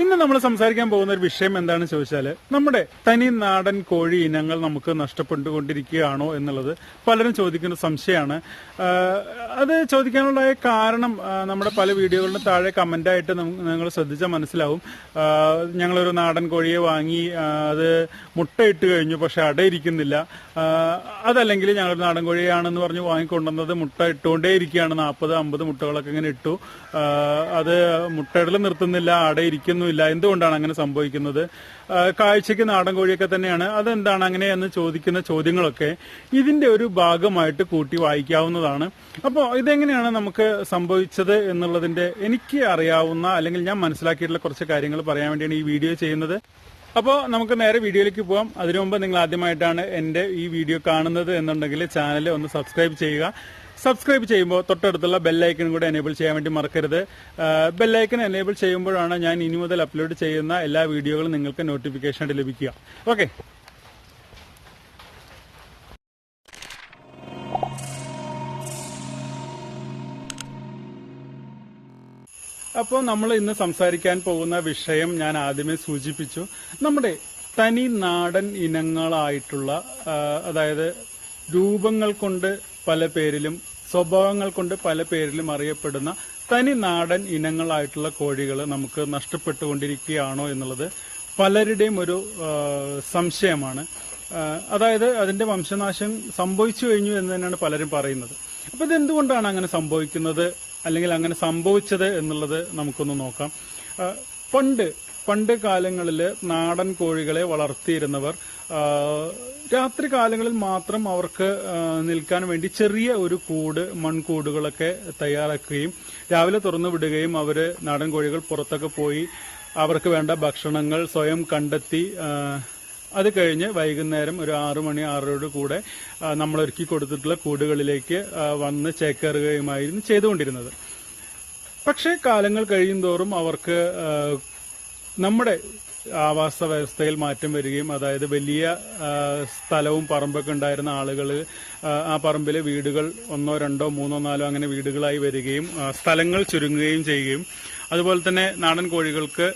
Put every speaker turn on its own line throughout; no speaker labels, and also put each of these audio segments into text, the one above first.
ഇന്ന് നമ്മൾ സംസാരിക്കാൻ പോകുന്ന ഒരു വിഷയം എന്താണെന്ന് ചോദിച്ചാൽ നമ്മുടെ തനി നാടൻ കോഴി ഇനങ്ങൾ നമുക്ക് നഷ്ടപ്പെട്ടുകൊണ്ടിരിക്കുകയാണോ എന്നുള്ളത് പലരും ചോദിക്കുന്ന സംശയമാണ് അത് ചോദിക്കാനുള്ള കാരണം നമ്മുടെ പല വീഡിയോകളുടെ താഴെ കമന്റായിട്ട് നിങ്ങൾ ശ്രദ്ധിച്ചാൽ മനസ്സിലാവും ഞങ്ങളൊരു നാടൻ കോഴിയെ വാങ്ങി അത് മുട്ടയിട്ട് കഴിഞ്ഞു പക്ഷെ അടയിരിക്കുന്നില്ല അതല്ലെങ്കിൽ ഞങ്ങളൊരു നാടൻ കോഴിയാണെന്ന് പറഞ്ഞ് വാങ്ങിക്കൊണ്ടുവന്നത് മുട്ട ഇട്ടുകൊണ്ടേ ഇരിക്കുകയാണ് നാൽപ്പത് അമ്പത് മുട്ടകളൊക്കെ ഇങ്ങനെ ഇട്ടു അത് മുട്ടയിടൽ നിർത്തുന്നില്ല അടയിരിക്കുന്നു ഒന്നുമില്ല എന്തുകൊണ്ടാണ് അങ്ങനെ സംഭവിക്കുന്നത് കാഴ്ചയ്ക്ക് നാടൻ കോഴിയൊക്കെ തന്നെയാണ് അതെന്താണ് അങ്ങനെ എന്ന് ചോദിക്കുന്ന ചോദ്യങ്ങളൊക്കെ ഇതിന്റെ ഒരു ഭാഗമായിട്ട് കൂട്ടി വായിക്കാവുന്നതാണ് അപ്പോൾ ഇതെങ്ങനെയാണ് നമുക്ക് സംഭവിച്ചത് എന്നുള്ളതിന്റെ എനിക്ക് അറിയാവുന്ന അല്ലെങ്കിൽ ഞാൻ മനസ്സിലാക്കിയിട്ടുള്ള കുറച്ച് കാര്യങ്ങൾ പറയാൻ വേണ്ടിയാണ് ഈ വീഡിയോ ചെയ്യുന്നത് അപ്പോൾ നമുക്ക് നേരെ വീഡിയോയിലേക്ക് പോകാം അതിനു മുമ്പ് നിങ്ങൾ ആദ്യമായിട്ടാണ് എൻ്റെ ഈ വീഡിയോ കാണുന്നത് എന്നുണ്ടെങ്കിൽ ചാനൽ ഒന്ന് സബ്സ്ക്രൈബ് ചെയ്യുക സബ്സ്ക്രൈബ് ചെയ്യുമ്പോൾ തൊട്ടടുത്തുള്ള ബെല്ലൈക്കൺ കൂടെ എനേബിൾ ചെയ്യാൻ വേണ്ടി മറക്കരുത് ബെല്ലൈക്കൺ എനേബിൾ ചെയ്യുമ്പോഴാണ് ഞാൻ ഇനി മുതൽ അപ്ലോഡ് ചെയ്യുന്ന എല്ലാ വീഡിയോകളും നിങ്ങൾക്ക് നോട്ടിഫിക്കേഷനായിട്ട് ലഭിക്കുക ഓക്കെ അപ്പോൾ നമ്മൾ ഇന്ന് സംസാരിക്കാൻ പോകുന്ന വിഷയം ഞാൻ ആദ്യമേ സൂചിപ്പിച്ചു നമ്മുടെ തനി നാടൻ ഇനങ്ങളായിട്ടുള്ള അതായത് രൂപങ്ങൾ കൊണ്ട് പല പേരിലും സ്വഭാവങ്ങൾ കൊണ്ട് പല പേരിലും അറിയപ്പെടുന്ന തനി നാടൻ ഇനങ്ങളായിട്ടുള്ള കോഴികൾ നമുക്ക് നഷ്ടപ്പെട്ടുകൊണ്ടിരിക്കുകയാണോ എന്നുള്ളത് പലരുടെയും ഒരു സംശയമാണ് അതായത് അതിന്റെ വംശനാശം സംഭവിച്ചു കഴിഞ്ഞു എന്ന് തന്നെയാണ് പലരും പറയുന്നത് അപ്പൊ ഇതെന്തുകൊണ്ടാണ് അങ്ങനെ സംഭവിക്കുന്നത് അല്ലെങ്കിൽ അങ്ങനെ സംഭവിച്ചത് എന്നുള്ളത് നമുക്കൊന്ന് നോക്കാം പണ്ട് പണ്ട് കാലങ്ങളിൽ നാടൻ കോഴികളെ വളർത്തിയിരുന്നവർ രാത്രി കാലങ്ങളിൽ മാത്രം അവർക്ക് നിൽക്കാൻ വേണ്ടി ചെറിയ ഒരു കൂട് മൺകൂടുകളൊക്കെ തയ്യാറാക്കുകയും രാവിലെ തുറന്നു വിടുകയും അവർ നാടൻ കോഴികൾ പുറത്തൊക്കെ പോയി അവർക്ക് വേണ്ട ഭക്ഷണങ്ങൾ സ്വയം കണ്ടെത്തി അത് കഴിഞ്ഞ് വൈകുന്നേരം ഒരു ആറു മണി ആറരയോട് കൂടെ നമ്മൾ ഒരുക്കി കൊടുത്തിട്ടുള്ള കൂടുകളിലേക്ക് വന്ന് ചേക്കേറുകയുമായിരുന്നു ചെയ്തുകൊണ്ടിരുന്നത് പക്ഷേ കാലങ്ങൾ തോറും അവർക്ക് നമ്മുടെ ആവാസ വ്യവസ്ഥയിൽ മാറ്റം വരികയും അതായത് വലിയ സ്ഥലവും പറമ്പൊക്കെ ഉണ്ടായിരുന്ന ആളുകൾ ആ പറമ്പിലെ വീടുകൾ ഒന്നോ രണ്ടോ മൂന്നോ നാലോ അങ്ങനെ വീടുകളായി വരികയും സ്ഥലങ്ങൾ ചുരുങ്ങുകയും ചെയ്യുകയും അതുപോലെ തന്നെ നാടൻ കോഴികൾക്ക്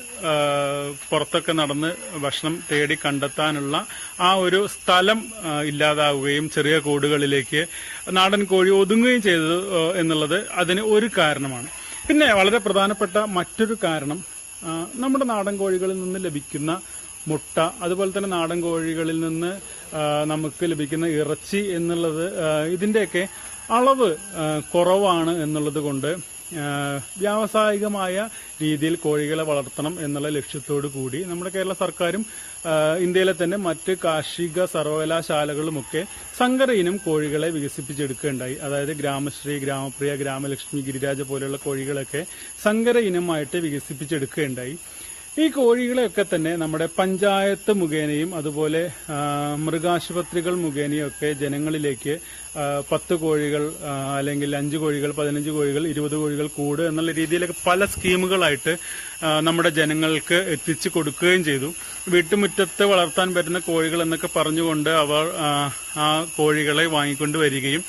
പുറത്തൊക്കെ നടന്ന് ഭക്ഷണം തേടി കണ്ടെത്താനുള്ള ആ ഒരു സ്ഥലം ഇല്ലാതാവുകയും ചെറിയ കൂടുകളിലേക്ക് നാടൻ കോഴി ഒതുങ്ങുകയും ചെയ്തത് എന്നുള്ളത് അതിന് ഒരു കാരണമാണ് പിന്നെ വളരെ പ്രധാനപ്പെട്ട മറ്റൊരു കാരണം നമ്മുടെ നാടൻ കോഴികളിൽ നിന്ന് ലഭിക്കുന്ന മുട്ട അതുപോലെ തന്നെ നാടൻ കോഴികളിൽ നിന്ന് നമുക്ക് ലഭിക്കുന്ന ഇറച്ചി എന്നുള്ളത് ഇതിൻ്റെയൊക്കെ അളവ് കുറവാണ് എന്നുള്ളത് കൊണ്ട് വ്യാവസായികമായ രീതിയിൽ കോഴികളെ വളർത്തണം എന്നുള്ള ലക്ഷ്യത്തോടു കൂടി നമ്മുടെ കേരള സർക്കാരും ഇന്ത്യയിലെ തന്നെ മറ്റ് കാർഷിക സർവകലാശാലകളുമൊക്കെ സങ്കര ഇനം കോഴികളെ വികസിപ്പിച്ചെടുക്കുകയുണ്ടായി അതായത് ഗ്രാമശ്രീ ഗ്രാമപ്രിയ ഗ്രാമലക്ഷ്മി ഗിരിരാജ പോലെയുള്ള കോഴികളൊക്കെ സങ്കര ഇനമായിട്ട് വികസിപ്പിച്ചെടുക്കുകയുണ്ടായി ഈ കോഴികളെയൊക്കെ തന്നെ നമ്മുടെ പഞ്ചായത്ത് മുഖേനയും അതുപോലെ മൃഗാശുപത്രികൾ മുഖേനയും ഒക്കെ ജനങ്ങളിലേക്ക് പത്ത് കോഴികൾ അല്ലെങ്കിൽ അഞ്ച് കോഴികൾ പതിനഞ്ച് കോഴികൾ ഇരുപത് കോഴികൾ കൂട് എന്നുള്ള രീതിയിലൊക്കെ പല സ്കീമുകളായിട്ട് നമ്മുടെ ജനങ്ങൾക്ക് എത്തിച്ചു കൊടുക്കുകയും ചെയ്തു വീട്ടുമുറ്റത്ത് വളർത്താൻ പറ്റുന്ന കോഴികൾ എന്നൊക്കെ പറഞ്ഞുകൊണ്ട് അവർ ആ കോഴികളെ വാങ്ങിക്കൊണ്ട് വരികയും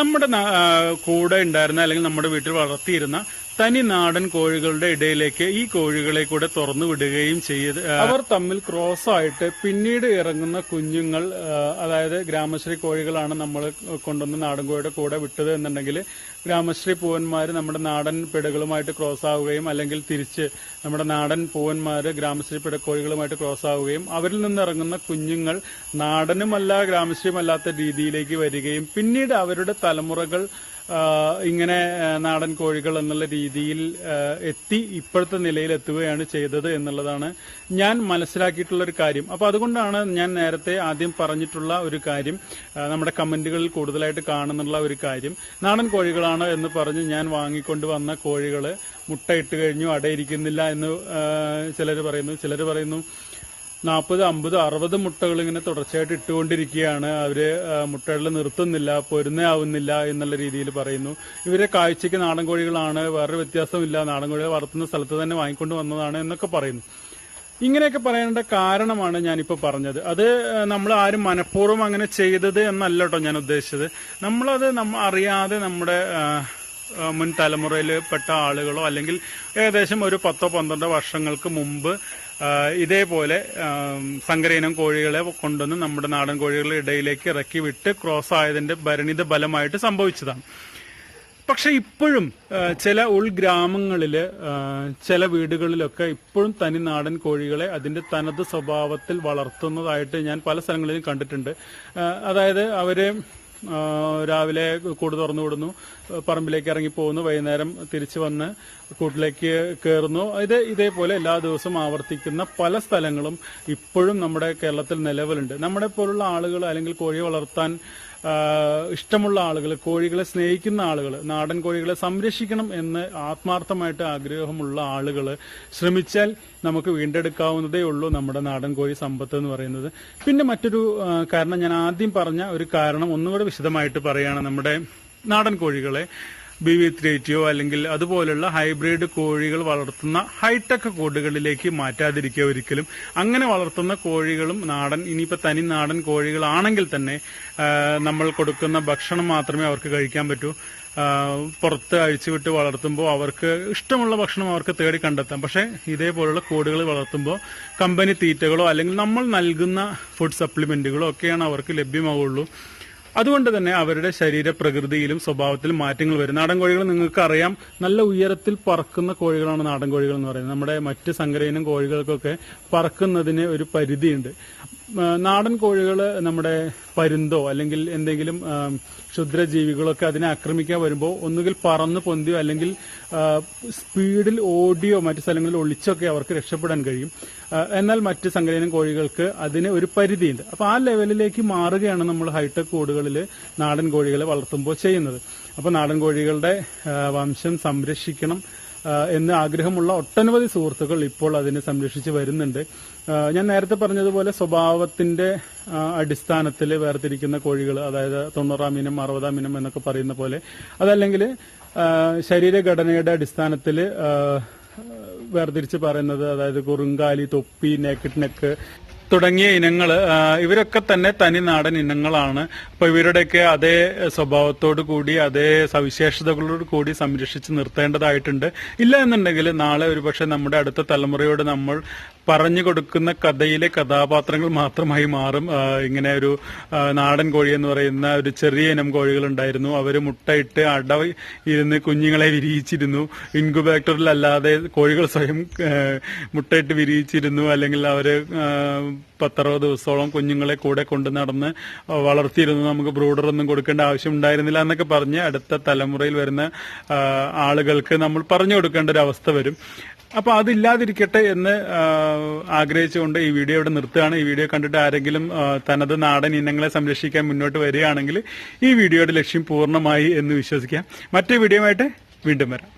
നമ്മുടെ കൂടെ ഉണ്ടായിരുന്ന അല്ലെങ്കിൽ നമ്മുടെ വീട്ടിൽ വളർത്തിയിരുന്ന തനി നാടൻ കോഴികളുടെ ഇടയിലേക്ക് ഈ കോഴികളെ കൂടെ തുറന്നു വിടുകയും ചെയ്ത് അവർ തമ്മിൽ ക്രോസ് ആയിട്ട് പിന്നീട് ഇറങ്ങുന്ന കുഞ്ഞുങ്ങൾ അതായത് ഗ്രാമശ്രീ കോഴികളാണ് നമ്മൾ കൊണ്ടുവന്ന് നാടൻ കോഴിയുടെ കൂടെ വിട്ടത് എന്നുണ്ടെങ്കിൽ ഗ്രാമശ്രീ പൂവന്മാർ നമ്മുടെ നാടൻ പെടുകളുമായിട്ട് ക്രോസ് ആവുകയും അല്ലെങ്കിൽ തിരിച്ച് നമ്മുടെ നാടൻ പൂവന്മാര് ഗ്രാമശ്രീ പിടക്കോഴികളുമായിട്ട് ക്രോസ് ആവുകയും അവരിൽ നിന്നിറങ്ങുന്ന കുഞ്ഞുങ്ങൾ നാടനുമല്ല ഗ്രാമശ്രീമല്ലാത്ത രീതിയിലേക്ക് വരികയും പിന്നീട് അവരുടെ തലമുറകൾ ഇങ്ങനെ നാടൻ കോഴികൾ എന്നുള്ള രീതിയിൽ എത്തി ഇപ്പോഴത്തെ നിലയിൽ എത്തുകയാണ് ചെയ്തത് എന്നുള്ളതാണ് ഞാൻ മനസ്സിലാക്കിയിട്ടുള്ള ഒരു കാര്യം അപ്പൊ അതുകൊണ്ടാണ് ഞാൻ നേരത്തെ ആദ്യം പറഞ്ഞിട്ടുള്ള ഒരു കാര്യം നമ്മുടെ കമന്റുകളിൽ കൂടുതലായിട്ട് കാണുന്നുള്ള ഒരു കാര്യം നാടൻ കോഴികളാണ് എന്ന് പറഞ്ഞ് ഞാൻ വാങ്ങിക്കൊണ്ട് വന്ന മുട്ടയിട്ട് കഴിഞ്ഞു അടയിരിക്കുന്നില്ല എന്ന് ചിലർ പറയുന്നു ചിലർ പറയുന്നു നാൽപ്പത് അമ്പത് അറുപത് മുട്ടകൾ ഇങ്ങനെ തുടർച്ചയായിട്ട് ഇട്ടുകൊണ്ടിരിക്കുകയാണ് അവർ മുട്ടകളിൽ നിർത്തുന്നില്ല പൊരുന്നയാവുന്നില്ല എന്നുള്ള രീതിയിൽ പറയുന്നു ഇവരെ കാഴ്ചയ്ക്ക് നാടൻ കോഴികളാണ് വേറൊരു വ്യത്യാസമില്ല നാടൻ കോഴികൾ വളർത്തുന്ന സ്ഥലത്ത് തന്നെ വാങ്ങിക്കൊണ്ട് വന്നതാണ് എന്നൊക്കെ പറയുന്നു ഇങ്ങനെയൊക്കെ പറയേണ്ട കാരണമാണ് ഞാനിപ്പോൾ പറഞ്ഞത് അത് നമ്മൾ ആരും മനഃപൂർവ്വം അങ്ങനെ ചെയ്തത് എന്നല്ല കേട്ടോ ഞാൻ ഉദ്ദേശിച്ചത് നമ്മളത് നമ്മ അറിയാതെ നമ്മുടെ മുൻ തലമുറയിൽ പെട്ട ആളുകളോ അല്ലെങ്കിൽ ഏകദേശം ഒരു പത്തോ പന്ത്രണ്ടോ വർഷങ്ങൾക്ക് മുമ്പ് ഇതേപോലെ സങ്കരയിനം കോഴികളെ കൊണ്ടുവന്ന് നമ്മുടെ നാടൻ കോഴികളുടെ ഇടയിലേക്ക് ഇറക്കി വിട്ട് ക്രോസ് ആയതിന്റെ ഭരണിത ഫലമായിട്ട് സംഭവിച്ചതാണ് പക്ഷെ ഇപ്പോഴും ചില ഉൾഗ്രാമങ്ങളിൽ ചില വീടുകളിലൊക്കെ ഇപ്പോഴും തനി നാടൻ കോഴികളെ അതിന്റെ തനത് സ്വഭാവത്തിൽ വളർത്തുന്നതായിട്ട് ഞാൻ പല സ്ഥലങ്ങളിലും കണ്ടിട്ടുണ്ട് അതായത് അവരെ രാവിലെ കൂട് തുറന്നു വിടുന്നു പറമ്പിലേക്ക് ഇറങ്ങി പോകുന്നു വൈകുന്നേരം തിരിച്ചു വന്ന് കൂട്ടിലേക്ക് കയറുന്നു ഇത് ഇതേപോലെ എല്ലാ ദിവസവും ആവർത്തിക്കുന്ന പല സ്ഥലങ്ങളും ഇപ്പോഴും നമ്മുടെ കേരളത്തിൽ നിലവിലുണ്ട് നമ്മുടെ പോലുള്ള ആളുകൾ അല്ലെങ്കിൽ കോഴി വളർത്താൻ ഇഷ്ടമുള്ള ആളുകൾ കോഴികളെ സ്നേഹിക്കുന്ന ആളുകൾ നാടൻ കോഴികളെ സംരക്ഷിക്കണം എന്ന് ആത്മാർത്ഥമായിട്ട് ആഗ്രഹമുള്ള ആളുകൾ ശ്രമിച്ചാൽ നമുക്ക് വീണ്ടെടുക്കാവുന്നതേ ഉള്ളൂ നമ്മുടെ നാടൻ കോഴി സമ്പത്ത് എന്ന് പറയുന്നത് പിന്നെ മറ്റൊരു കാരണം ഞാൻ ആദ്യം പറഞ്ഞ ഒരു കാരണം ഒന്നുകൂടെ വിശദമായിട്ട് പറയുകയാണ് നമ്മുടെ നാടൻ കോഴികളെ ബി വി ത്രീറ്റിയോ അല്ലെങ്കിൽ അതുപോലുള്ള ഹൈബ്രിഡ് കോഴികൾ വളർത്തുന്ന ഹൈടെക് കൂടുകളിലേക്ക് മാറ്റാതിരിക്കുക ഒരിക്കലും അങ്ങനെ വളർത്തുന്ന കോഴികളും നാടൻ ഇനിയിപ്പോൾ തനി നാടൻ കോഴികളാണെങ്കിൽ തന്നെ നമ്മൾ കൊടുക്കുന്ന ഭക്ഷണം മാത്രമേ അവർക്ക് കഴിക്കാൻ പറ്റൂ പുറത്ത് അഴിച്ചുവിട്ട് വളർത്തുമ്പോൾ അവർക്ക് ഇഷ്ടമുള്ള ഭക്ഷണം അവർക്ക് തേടി കണ്ടെത്താം പക്ഷേ ഇതേപോലുള്ള കോടുകൾ വളർത്തുമ്പോൾ കമ്പനി തീറ്റകളോ അല്ലെങ്കിൽ നമ്മൾ നൽകുന്ന ഫുഡ് സപ്ലിമെന്റുകളോ ഒക്കെയാണ് അവർക്ക് ലഭ്യമാവുള്ളൂ അതുകൊണ്ട് തന്നെ അവരുടെ ശരീരപ്രകൃതിയിലും സ്വഭാവത്തിലും മാറ്റങ്ങൾ വരും നാടൻ കോഴികൾ നിങ്ങൾക്ക് അറിയാം നല്ല ഉയരത്തിൽ പറക്കുന്ന കോഴികളാണ് നാടൻ കോഴികൾ എന്ന് പറയുന്നത് നമ്മുടെ മറ്റ് സങ്കരയിനം കോഴികൾക്കൊക്കെ പറക്കുന്നതിന് ഒരു പരിധിയുണ്ട് നാടൻ കോഴികൾ നമ്മുടെ പരുന്തോ അല്ലെങ്കിൽ എന്തെങ്കിലും ക്ഷുദ്രജീവികളൊക്കെ അതിനെ ആക്രമിക്കാൻ വരുമ്പോൾ ഒന്നുകിൽ പറന്ന് പൊന്തിയോ അല്ലെങ്കിൽ സ്പീഡിൽ ഓടിയോ മറ്റു സ്ഥലങ്ങളിൽ ഒളിച്ചൊക്കെ അവർക്ക് രക്ഷപ്പെടാൻ കഴിയും എന്നാൽ മറ്റ് സംഘടന കോഴികൾക്ക് അതിന് ഒരു പരിധിയുണ്ട് അപ്പോൾ ആ ലെവലിലേക്ക് മാറുകയാണ് നമ്മൾ ഹൈടെക് കൂടുകളിൽ നാടൻ കോഴികളെ വളർത്തുമ്പോൾ ചെയ്യുന്നത് അപ്പോൾ നാടൻ കോഴികളുടെ വംശം സംരക്ഷിക്കണം എന്ന് ആഗ്രഹമുള്ള ഒട്ടനവധി സുഹൃത്തുക്കൾ ഇപ്പോൾ അതിനെ സംരക്ഷിച്ച് വരുന്നുണ്ട് ഞാൻ നേരത്തെ പറഞ്ഞതുപോലെ സ്വഭാവത്തിന്റെ അടിസ്ഥാനത്തിൽ വേർതിരിക്കുന്ന കോഴികൾ അതായത് തൊണ്ണൂറാം മീനം അറുപതാം മീനം എന്നൊക്കെ പറയുന്ന പോലെ അതല്ലെങ്കിൽ ശരീരഘടനയുടെ അടിസ്ഥാനത്തിൽ വേർതിരിച്ച് പറയുന്നത് അതായത് കുറുങ്കാലി തൊപ്പി നെക്ക് നെക്ക് തുടങ്ങിയ ഇനങ്ങൾ ഇവരൊക്കെ തന്നെ തനി നാടൻ ഇനങ്ങളാണ് അപ്പൊ ഇവരുടെയൊക്കെ അതേ സ്വഭാവത്തോടു കൂടി അതേ സവിശേഷതകളോട് കൂടി സംരക്ഷിച്ച് നിർത്തേണ്ടതായിട്ടുണ്ട് ഇല്ല എന്നുണ്ടെങ്കിൽ നാളെ ഒരുപക്ഷെ നമ്മുടെ അടുത്ത തലമുറയോട് നമ്മൾ പറഞ്ഞു കൊടുക്കുന്ന കഥയിലെ കഥാപാത്രങ്ങൾ മാത്രമായി മാറും ഇങ്ങനെ ഒരു നാടൻ കോഴി എന്ന് പറയുന്ന ഒരു ചെറിയ ഇനം ഉണ്ടായിരുന്നു അവർ മുട്ടയിട്ട് അട ഇരുന്ന് കുഞ്ഞുങ്ങളെ വിരിയിച്ചിരുന്നു ഇൻക്യുബേറ്ററിലല്ലാതെ കോഴികൾ സ്വയം മുട്ടയിട്ട് വിരിയിച്ചിരുന്നു അല്ലെങ്കിൽ അവർ പത്തറുപത് ദിവസത്തോളം കുഞ്ഞുങ്ങളെ കൂടെ കൊണ്ടു നടന്ന് വളർത്തിയിരുന്നു നമുക്ക് ബ്രൂഡർ ഒന്നും കൊടുക്കേണ്ട ആവശ്യം ഉണ്ടായിരുന്നില്ല എന്നൊക്കെ പറഞ്ഞ് അടുത്ത തലമുറയിൽ വരുന്ന ആളുകൾക്ക് നമ്മൾ പറഞ്ഞു കൊടുക്കേണ്ട ഒരു അവസ്ഥ വരും അപ്പൊ അതില്ലാതിരിക്കട്ടെ എന്ന് ആഗ്രഹിച്ചുകൊണ്ട് ഈ വീഡിയോ ഇവിടെ നിർത്തുകയാണ് ഈ വീഡിയോ കണ്ടിട്ട് ആരെങ്കിലും തനത് നാടൻ ഇനങ്ങളെ സംരക്ഷിക്കാൻ മുന്നോട്ട് വരികയാണെങ്കിൽ ഈ വീഡിയോയുടെ ലക്ഷ്യം പൂർണ്ണമായി എന്ന് വിശ്വസിക്കാം മറ്റേ വീഡിയോ വീണ്ടും വരാം